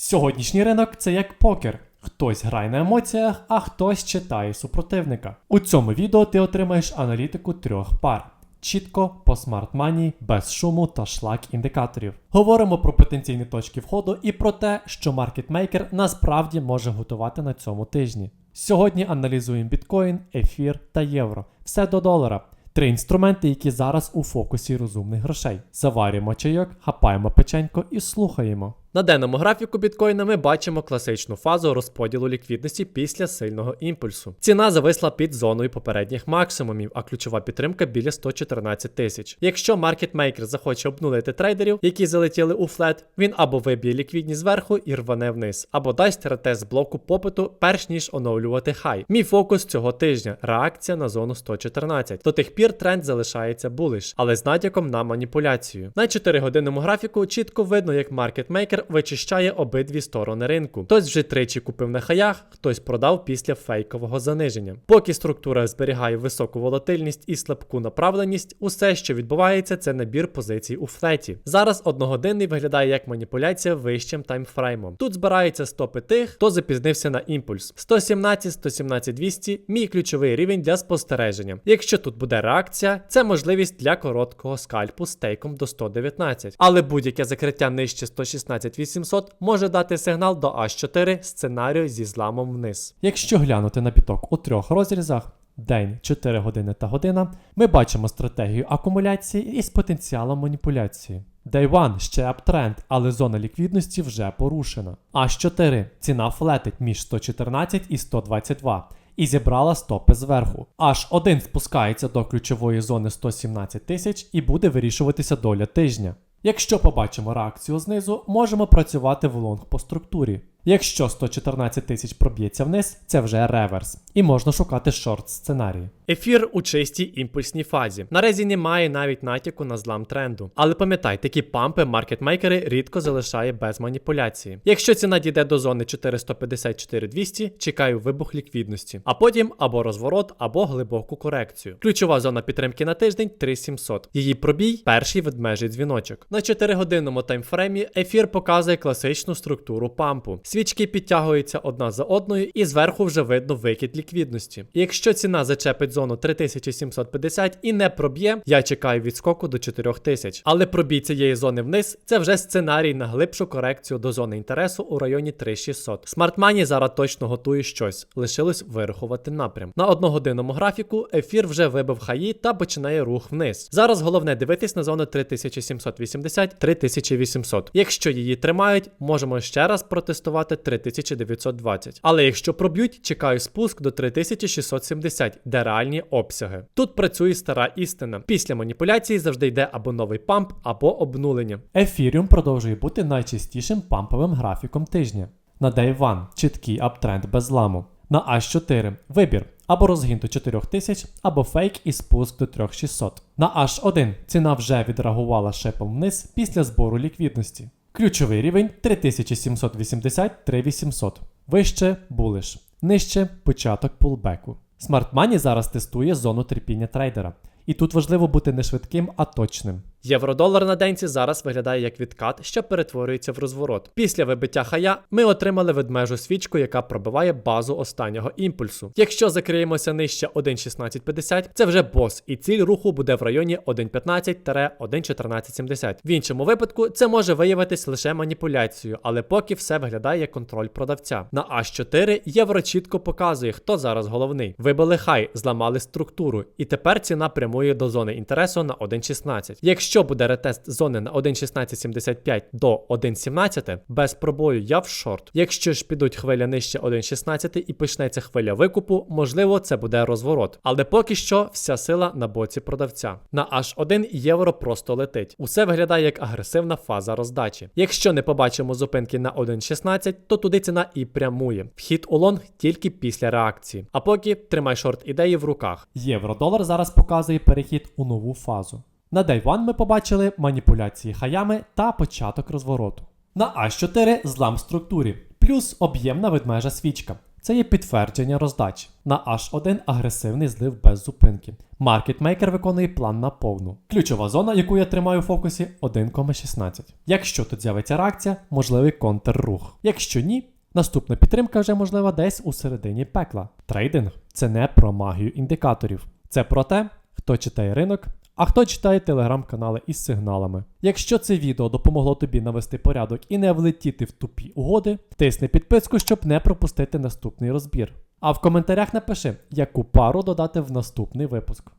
Сьогоднішній ринок це як покер. Хтось грає на емоціях, а хтось читає супротивника. У цьому відео ти отримаєш аналітику трьох пар. Чітко по смарт-мані, без шуму та шлак індикаторів. Говоримо про потенційні точки входу і про те, що маркетмейкер насправді може готувати на цьому тижні. Сьогодні аналізуємо біткоін, ефір та євро. Все до долара. Три інструменти, які зараз у фокусі розумних грошей. Заварюємо чайок, хапаємо печенько і слухаємо. На денному графіку біткоїна ми бачимо класичну фазу розподілу ліквідності після сильного імпульсу. Ціна зависла під зоною попередніх максимумів, а ключова підтримка біля 114 тисяч. Якщо маркетмейкер захоче обнулити трейдерів, які залетіли у флет, він або виб'є ліквідність зверху і рване вниз, або дасть ретест блоку попиту, перш ніж оновлювати хай. Мій фокус цього тижня реакція на зону 114. До тих пір тренд залишається булиш, але з натяком на маніпуляцію. На 4 годинному графіку чітко видно, як маркетмейкер вичищає обидві сторони ринку. Хтось вже тричі купив на хаях, хтось продав після фейкового заниження. Поки структура зберігає високу волатильність і слабку направленість, усе, що відбувається, це набір позицій у флеті. Зараз одногодинний виглядає як маніпуляція вищим таймфреймом. Тут збираються стопи тих, хто запізнився на імпульс. 117, 117 200 – мій ключовий рівень для спостереження. Якщо тут буде реакція, це можливість для короткого скальпу з тейком до 119. Але будь-яке закриття нижче 116 800 може дати сигнал до H4 сценарію зі зламом вниз. Якщо глянути на біток у трьох розрізах, день, 4 години та година, ми бачимо стратегію акумуляції із потенціалом маніпуляції. Day 1 ще аптренд, але зона ліквідності вже порушена. H4 ціна флетить між 114 і 122 і зібрала стопи зверху. H1 спускається до ключової зони 117 тисяч і буде вирішуватися доля тижня. Якщо побачимо реакцію знизу, можемо працювати в лонг по структурі. Якщо 114 тисяч проб'ється вниз, це вже реверс, і можна шукати шорт сценарії. Ефір у чистій імпульсній фазі. Наразі немає навіть натяку на злам тренду. Але пам'ятай, такі пампи маркетмейкери рідко залишає без маніпуляції. Якщо ціна дійде до зони 454-200, чекаю вибух ліквідності, а потім або розворот, або глибоку корекцію. Ключова зона підтримки на тиждень 3700. Її пробій перший ведмежий дзвіночок. На 4-годинному таймфреймі ефір показує класичну структуру пампу. Свічки підтягуються одна за одною, і зверху вже видно викид ліквідності. Якщо ціна зачепить зону 3750 і не проб'є, я чекаю відскоку до 4000. Але пробій цієї зони вниз це вже сценарій на глибшу корекцію до зони інтересу у районі 3600. Смартмані зараз точно готує щось, лишилось вирахувати напрям. На одногодинному графіку ефір вже вибив хаї та починає рух вниз. Зараз головне дивитись на зону 3780-3800. Якщо її тримають, можемо ще раз протестувати 3920. Але якщо проб'ють, чекаю спуск до 3670, де реальні обсяги. Тут працює стара істина. Після маніпуляції завжди йде або новий памп, або обнулення. Ефіріум продовжує бути найчастішим памповим графіком тижня. На Day 1 чіткий аптренд без зламу. На H4 вибір або розгін до 4000, або фейк і спуск до 3600. На H1 ціна вже відреагувала шипом вниз після збору ліквідності. Ключовий рівень 3780-3800. Вище булиш. Нижче початок пулбеку. Smart Money зараз тестує зону терпіння трейдера. І тут важливо бути не швидким, а точним. Євро-долар на денці зараз виглядає як відкат, що перетворюється в розворот. Після вибиття хая ми отримали ведмежу свічку, яка пробиває базу останнього імпульсу. Якщо закриємося нижче 1.1650, це вже бос, і ціль руху буде в районі 1.15-1.1470. В іншому випадку це може виявитись лише маніпуляцією, але поки все виглядає як контроль продавця. На H4 євро чітко показує, хто зараз головний. Вибили хай, зламали структуру, і тепер ціна прямує до зони інтересу на 1.16. Якщо буде ретест зони на 1.1675 до 1.17, без пробою я в шорт. Якщо ж підуть хвиля нижче 1.16 і почнеться хвиля викупу, можливо, це буде розворот. Але поки що вся сила на боці продавця. На H1 євро просто летить. Усе виглядає як агресивна фаза роздачі. Якщо не побачимо зупинки на 1.16, то туди ціна і прямує. Вхід у лонг тільки після реакції. А поки тримай шорт ідеї в руках. Євро-долар зараз показує перехід у нову фазу. На Day 1 ми побачили маніпуляції хаями та початок розвороту. На А4 злам в структурі, плюс об'ємна ведмежа свічка. це є підтвердження роздачі. На H1 агресивний злив без зупинки. Маркетмейкер виконує план на повну. Ключова зона, яку я тримаю в фокусі, 1,16. Якщо тут з'явиться реакція, можливий контррух. Якщо ні, наступна підтримка вже можлива десь у середині пекла. Трейдинг це не про магію індикаторів. Це про те, хто читає ринок, а хто читає телеграм-канали із сигналами. Якщо це відео допомогло тобі навести порядок і не влетіти в тупі угоди, тисни підписку, щоб не пропустити наступний розбір. А в коментарях напиши, яку пару додати в наступний випуск.